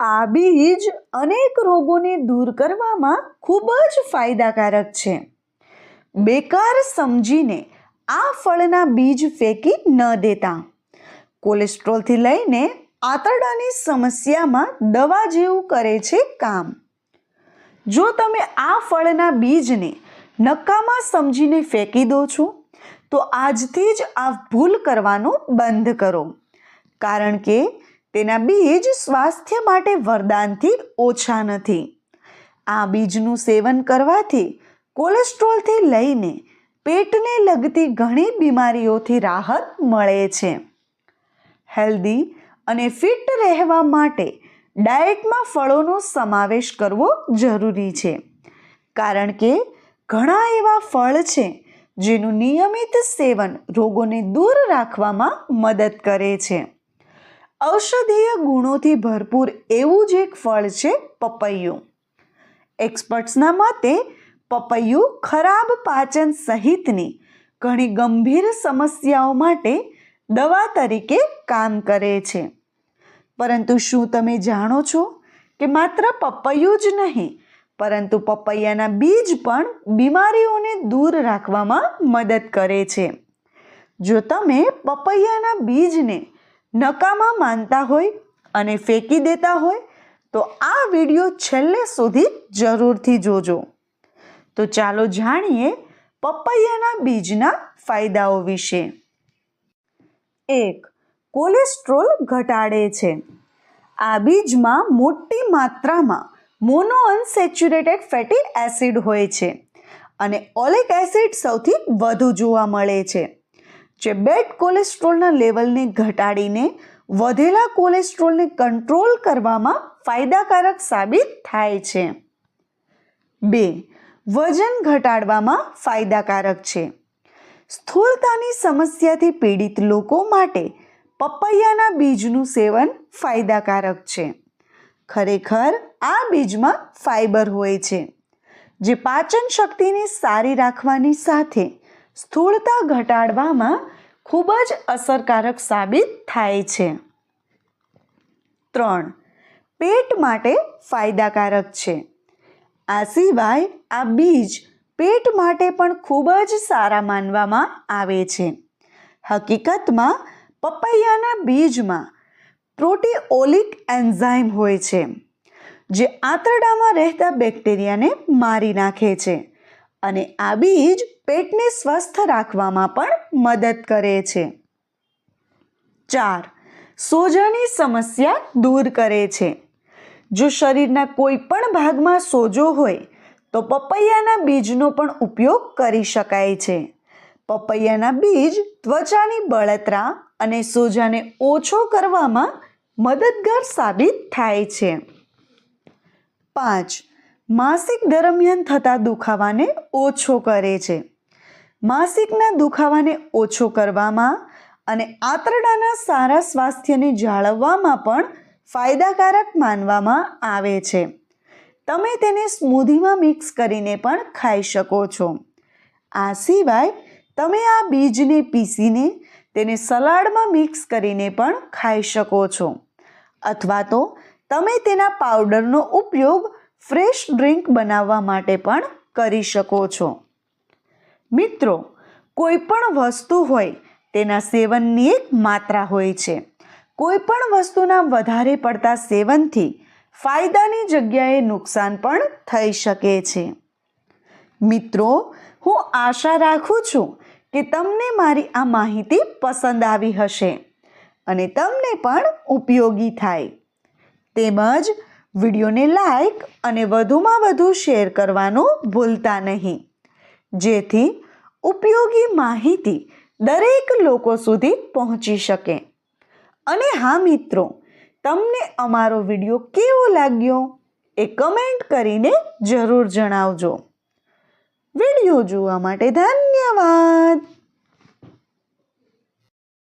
આ બીજ અનેક રોગોને દૂર કરવામાં ખૂબ જ ફાયદાકારક છે. બેકાર સમજીને આ ફળના બીજ ફેંકી ન દેતા. કોલેસ્ટ્રોલથી લઈને આંતરડાની સમસ્યામાં દવા જેવું કરે છે કામ. જો તમે આ ફળના બીજને નકામા સમજીને ફેંકી દો છો, તો આજથી જ આ ભૂલ કરવાનું બંધ કરો. કારણ કે તેના બીજ સ્વાસ્થ્ય માટે વરદાનથી ઓછા નથી. આ બીજનું સેવન કરવાથી કોલેસ્ટ્રોલથી લઈને પેટને લગતી ઘણી બીમારીઓથી રાહત મળે છે. હેલ્ધી અને ફિટ રહેવા માટે ડાયટમાં ફળોનો સમાવેશ કરવો જરૂરી છે. કારણ કે ઘણા એવા ફળ છે જેનું નિયમિત સેવન રોગોને દૂર રાખવામાં મદદ કરે છે. ઔષધીય ગુણોથી ભરપૂર એવું જ એક ફળ છે પપૈયું. એક્સપર્ટ્સના મતે, પપૈયું ખરાબ પાચન સહિતની ઘણી ગંભીર સમસ્યાઓ માટે દવા તરીકે કામ કરે છે. પરંતુ શું તમે જાણો છો કે માત્ર પપૈયું જ નહીં, પરંતુ પપૈયાના બીજ પણ બીમારીઓને દૂર રાખવામાં મદદ કરે છે. જો તમે પપૈયાના બીજને નકામા માનતા હોય અને ફેંકી દેતા હોય, તો આ વીડિયો છેલ્લે સુધી જરૂરથી જોજો. તો ચાલો જાણીએ પપૈયાના બીજના ફાયદાઓ વિશે. એક, કોલેસ્ટ્રોલ ઘટાડે છે. આ બીજમાં મોટી માત્રામાં મોનો અનસેચ્યુરેટેડ ફેટી એસિડ હોય છે અને ઓલિક એસિડ સૌથી વધુ જોવા મળે છે. જે બેડ કોલેસ્ટ્રોલના લેવલને ઘટાડીને વધેલા કોલેસ્ટ્રોલને કંટ્રોલ કરવામાં ફાયદાકારક સાબિત થાય છે. બે, વજન ઘટાડવામાં ફાયદાકારક છે. સ્થૂળતાની સમસ્યાથી પીડિત લોકો માટે પપૈયાના બીજનું સેવન ફાયદાકારક છે. ખરેખર, આ બીજમાં ફાઈબર હોય છે, જે પાચન શક્તિને સારી રાખવાની સાથે સ્થૂળતા ઘટાડવામાં ખૂબ જ અસરકારક સાબિત થાય છે. ત્રણ, પેટ માટે ફાયદાકારક છે. આ સિવાય આ બીજ પેટ માટે પણ ખૂબ જ સારા માનવામાં આવે છે. હકીકતમાં, પપૈયાના બીજમાં પ્રોટીઓલિક એન્ઝાઇમ હોય છે, જે આંતરડામાં રહેતા બેક્ટેરિયાને મારી નાખે છે. અને આ બીજ પેટને સ્વસ્થ રાખવામાં પણ મદદ કરે છે. ચાર, સોજાની સમસ્યા દૂર કરે છે. જો શરીરના કોઈ પણ ભાગમાં સોજો હોય, તો પપૈયાના બીજનો પણ ઉપયોગ કરી શકાય છે. પપૈયાના બીજ ત્વચાની બળતરા અને સોજાને ઓછો કરવામાં મદદગાર સાબિત થાય છે. પાંચ, માસિક દરમિયાન થતા દુખાવાને ઓછો કરે છે. માસિકના દુખાવાને ઓછો કરવામાં અને આંતરડાના સારા સ્વાસ્થ્યને જાળવવામાં પણ ફાયદાકારક માનવામાં આવે છે. તમે તેને સ્મૂધીમાં મિક્સ કરીને પણ ખાઈ શકો છો. આ સિવાય તમે આ બીજને પીસીને તેને સલાડમાં મિક્સ કરીને પણ ખાઈ શકો છો. અથવા તો તમે તેના પાવડરનો ઉપયોગ ફ્રેશ ડ્રિંક બનાવવા માટે પણ કરી શકો છો. મિત્રો, કોઈ પણ વસ્તુ હોય, તેના સેવનની એક માત્રા હોય છે. કોઈ પણ વસ્તુના વધારે પડતા સેવનથી ફાયદાની જગ્યાએ નુકસાન પણ થઈ શકે છે. મિત્રો, હું આશા રાખું છું કે તમને મારી આ માહિતી પસંદ આવી હશે અને તમને પણ ઉપયોગી થાય. તેમજ વિડીયોને લાઈક અને વધુમાં વધુ શેર કરવાનું ભૂલતા નહીં. જેથી ઉપયોગી માહિતી દરેક લોકો સુધી પહોંચી શકે. અને હા મિત્રો, તમને અમારો વીડિયો કેવો લાગ્યો એ કમેન્ટ કરીને જરૂર જણાવજો. વીડિયો જોવા માટે ધન્યવાદ.